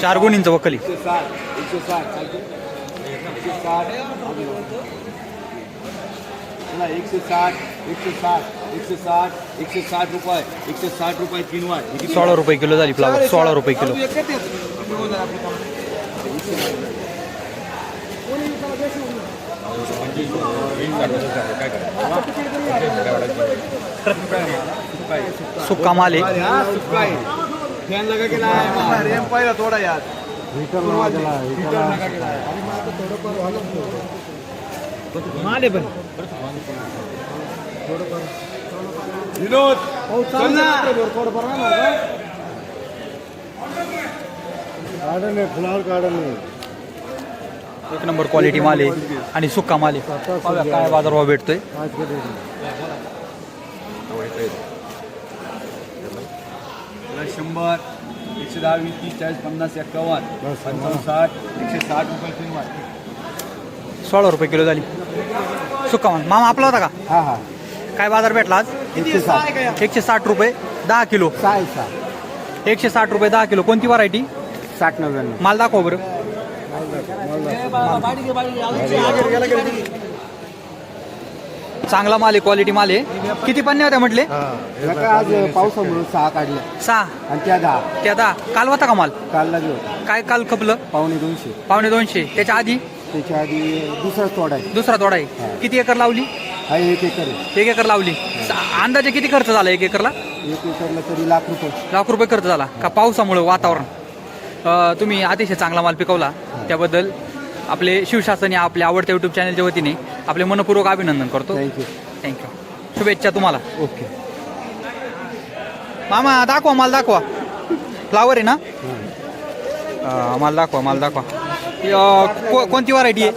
चार गुणींचं वकली एकशे साठ एकशे साठ. एकशे साठ. एकशे साठ रुपये. एकशे साठ रुपये तीन वाट? सोळा रुपये किलो झाली फ्लावर सोळा रुपये किलो. एकच येत. कमी होऊन जाईल आपलं काम. सुक्का माल आहे अरे, हा, सुक्का आहे. फॅन लगा केला आहे रेम पाहिला थोडा यार हीटर लगा केला आहे. विनोद चल ना. एक नंबर क्वालिटी माल आहे आणि सुक्का माल आहे. पाहूया काय बाजारभाव भेटतोय. शंभर एकशे दहा वीस तीस चाळीस पन्नास एक्कावन्न पंचावन्न साठ एकशे साठ रुपये वाट सोळा रुपये किलो झाली. सुक्का माल. मामा आपला होता का? हा हा. काय बाजार भेटला आज? एकशे साठ. एकशे साठ रुपये दहा किलो. एकशे साठ रुपये दहा किलो. कोणती व्हरायटी साठ नव्याण्णव. माल दाखवा बरं. चांगला माल आहे क्वालिटी माल आहे. किती पन्ने होत्या म्हटले? आज पावसामुळे सहा काढल्या सहा. आणि त्या दहा. ते आता काल होता का माल? कालला होता. काय काल खपलं? पावणे दोनशे. पावणे दोनशे. त्याच्या आधी? त्याच्या आधी दुसरा तोडा आहे. दुसरा तोडा आहे. किती एकर लावली? हा एक एकर आहे. एक एकर लावली. सा- अंदाजे किती खर्च झाला एक एकरला? एक एकरला तरी लाख रुपये. लाख रुपये खर्च झाला. का पावसामुळे वातावरण? तुम्ही अतिशय चांगला माल पिकवला त्याबद्दल आपले शिवशासन या आपल्या आवडत्या युट्यूब चॅनलच्या वतीने आपले मनपूर्वक अभिनंदन करतो. थँक्यू थँक्यू शुभेच्छा तुम्हाला. ओके मामा दाखवा माल दाखवा. फ्लावर आहे ना? अं, माल दाखवा माल दाखवा. अं, को- कोणती व्हरायटी आहे?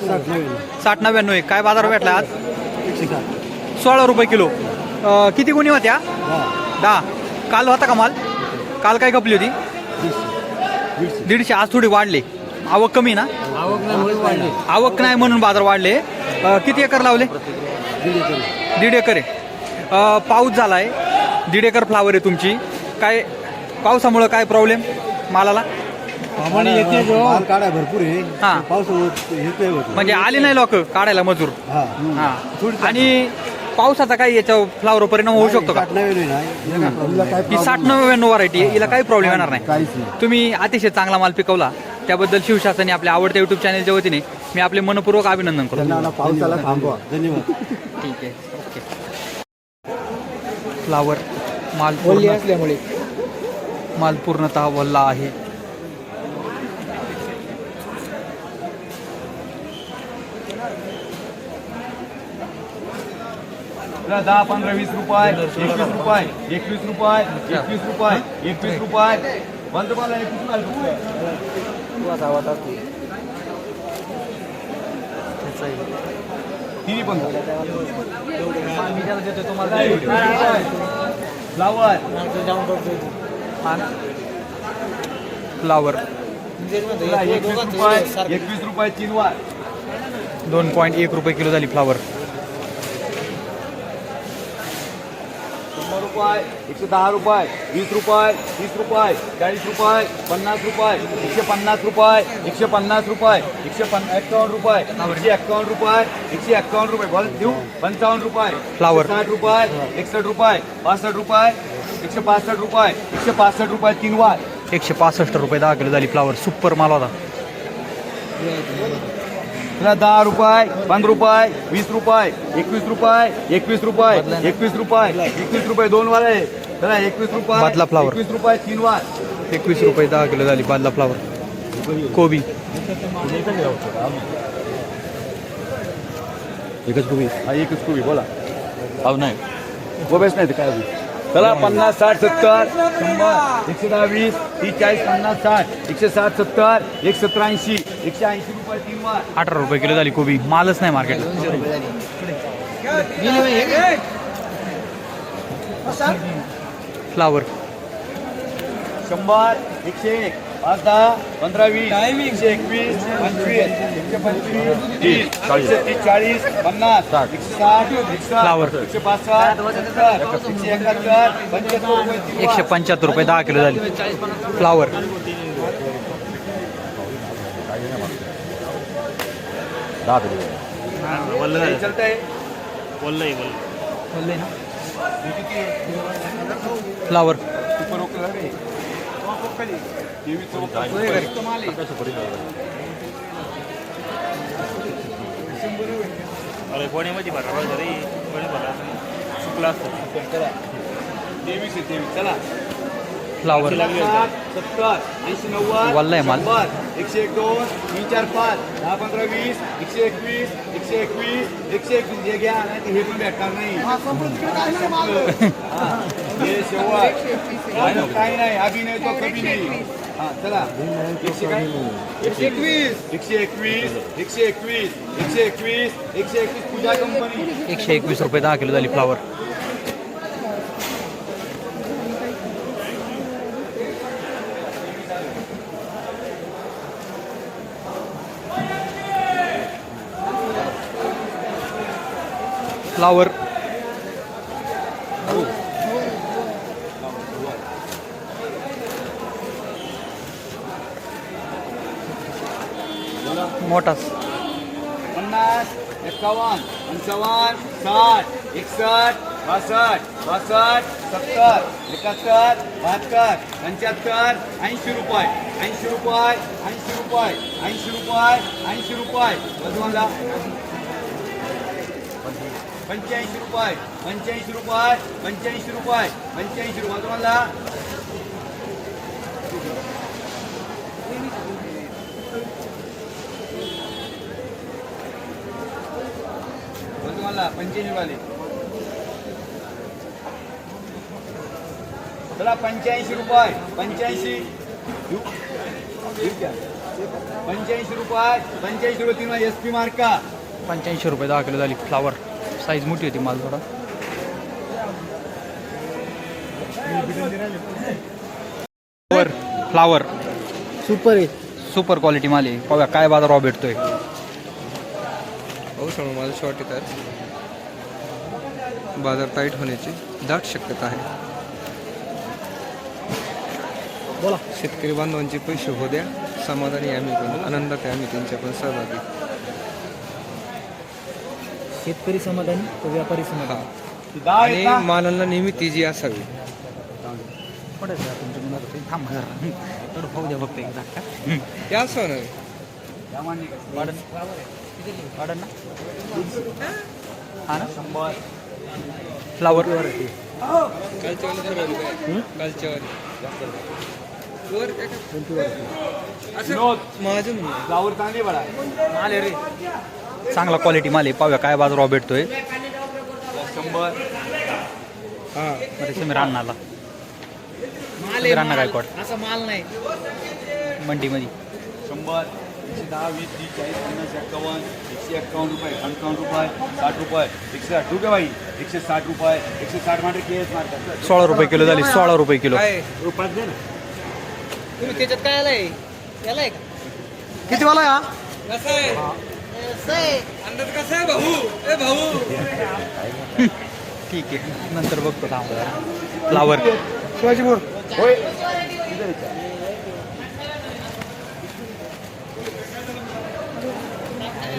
साठ नव्याण्णव आहे काय बाजार भेटला आज? सोळा रुपये किलो. अं, किती गुणी होत्या दहा. काल होता का माल? काल काय कपली होती? दीडशे आज थोडी वाढले. आवक कमी ना? आवक नाही म्हणून बाजार वाढले. अं, किती एकर लावले? दीड एकर आहे. अं, पाऊस झाला आहे दीड एकर फ्लावर आहे तुमची. काय पावसामुळं काय प्रॉब्लेम मालाला? माल भरपूर आहे. हां. होत. म्हणजे आले नाही लोक काढायला मजूर. हा. हा. आणि पावसाचा काही याच्या फ्लावर परिणाम होऊ शकतो का? ही साठ नव्याण्णव व्हरायटी आहे. हिला काही प्रॉब्लेम येणार नाही. तुम्ही अतिशय चांगला माल पिकवला. त्याबद्दल शिवशासनाने आपल्या आवडत्या युट्यूब चॅनलच्या वतीने मी आपले मनपूर्वक अभिनंदन करतो. पावसाला थांबवा. धन्यवाद. ठीक आहे. ओके. फ्लावर माल पूर्ण असल्यामुळे. माल पूर्णतः वल्ला आहे. दहा पंधरा वीस रुपये एकवीस रुपये एकवीस रुपये एकवीस रुपये एकवीस रुपये. बंद मला एकवीस तिन्ही पण फ्लावर फ्लावर एकवीस रुपये एकवीस रुपये तीन वार. दोन पॉईंट एक रुपये किलो झाली फ्लावर शंभर रुपये एकशे दहा रुपये वीस रुपये तीस रुपये चाळीस रुपये पन्नास रुपये एकशे पन्नास रुपये एकशे पन्नास रुपये एकशे पन् एक्कावन्न रुपये एकशे एक्कावन्न रुपये एकशे एक्कावन्न रुपये. बोल देऊ. पंचावन्न रुपये Flower. साठ रुपये एकसष्ट रुपये पासष्ट रुपये एकशे पासष्ट रुपये एकशे पासष्ट रुपये तीन वार एकशे पासष्ट रुपये दहा किलो झाली फ्लावर सुपर माल होता. तुला दहा रुपये पंधरा रुपये वीस रुपये एकवीस रुपये एकवीस रुपये एकवीस रुपये एकवीस रुपये दोन वार आहे त्याला एकवीस रुपये बादला flower. एकवीस रुपये तीन वार एकवीस रुपये दहा किलो झाली बादला फ्लावर कोबी. एकच कुबी. हा एकच कुबी बोला. अहो नाही. गोबेच नाही ते काय चला पन्नास साठ सत्तर. शंभर एकशे दहा वीस तीस चाळीस पन्नास साठ. एकशे साठ सत्तर. एक सत्तर ऐंशी एकशे ऐंशी रुपये तीन वार अठरा रुपये किलो झाली कोबी. मालच नाही मार्केटला फ्लावर शंभर एकशे एक. पाच दहा पंधरा वीस. एकशे एकवीस पंचवीस. एकशे पंचवीस तीस. एकशे तीस चाळीस पन्नास. एकशे साठ एकशे एकशे पासष्ट एकशे एकाहत्तर पंच्याहत्तर रुपये. किलो. एकशे पंच्याहत्तर रुपये दहा किलो झाली. फ्लावर हे चलतंय. हे किती आहे? फ्लावर अरे ओके झाले. तेवीस चौदा. गोण्यामध्ये भरा रे गोणी भरा सुकला असतो चला. तेवीस आहे तेवीस चला फ्लावर वाढलाय माल. एकशे एक दोन तीन चार पाच दहा पंधरा वीस एकशे एकवीस एकशे एकवीस एकशे एकवीस हे घ्या नाही तर हे पण भेटणार नाही हे शेवट काही नाही अभिनय तो कमी नाही हा चला एकशे काय एकशे एकवीस एकशे एकवीस एकशे एकवीस एकशे एकवीस एकशे एकवीस पूजा कंपनी एकशे एकवीस रुपये दहा किलो झाली फ्लावर फ्लावर मोठाच पन्नास एकावन्न पंचावन्न साठ एकसष्ट बासष्ट बासष्ट सत्तर एकाहत्तर बहात्तर पंच्याहत्तर ऐंशी रुपये ऐंशी रुपये ऐंशी रुपये ऐंशी रुपये ऐंशी रुपये. बजवाला पंच्याऐंशी रुपये पंच्याऐंशी रुपये पंच्याऐंशी रुपये पंच्याऐंशी रुपये. तुम्हाला तुम्हाला पंच्याऐंशी वाले चला पंच्याऐंशी रुपये पंच्याऐंशी. पंच्याऐंशी रुपये पंच्याऐंशी रुपये तीन एस पी मार्का पंच्याऐंशी रुपये दहा किलो झाली फ्लावर साईज मोठी होती माल थोडा. फ्लावर फ्लावर सुपर आहे. सुपर क्वालिटी माल आहे. पाहूया काय बाजारावर भेटतोय. पाहू शकतो माझं शॉर्ट येतात बाजार टाईट होण्याची दाट शक्यता आहे. बोला. शेतकरी बांधवांचे पैसे हो द्या. समाधानी आम्ही पण. आनंदात आहे आम्ही त्यांच्या पण सहभागी. शेतकरी समाधानी तो व्यापारी समाधानी आणि? मालाला नेहमी तेजी असावी. तुमच्या थांब. थोडं पाहू द्या फक्त एकदा. ते असं ना या मान्य का? वाढन. वाढन ना. हा ना? शंभर. फ्लावर कालच्या वाली ठरवली काय कालच्या वाली वर. काय का? असं विनोद. माझं फ्लावर चांगली बडा माल रे. चांगला क्वालिटी माल आहे. पाहूया काय बाजारावर भेटतोय. शंभर. हां मध्ये समीर अण्णाला. समीर अण्णा गायकवाड असा माल नाही. मंडीमध्ये. शंभर. एकशे दहा वीस तीस चाळीस पन्नास एक्कावन्न एकशे एक्कावन्न रुपये पंचावन्न रुपये साठ रुपये एकशे साठ. रुपये बाई. एकशे साठ रुपये एकशे साठ मात्र केस मारतात सोळा रुपये किलो झाली सोळा रुपये किलो. काय? तुम्ही त्याच्यात काय आलाय? यालाय का? किती वाला हा? कसं आहे? अंदाज कसा आहे भाऊ ए भाऊ ठीक आहे नंतर बघतो थांब फ्लावर होय.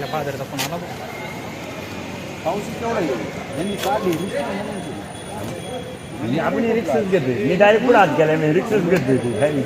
फादरचा फ़ोन आला बघ. पाऊस केवढा आहे? यांनी काढली मी आपण रिक्षाच घेतोय मी डायरेक्ट पुढे हात गेला मी रिक्षाच तू काय नाही.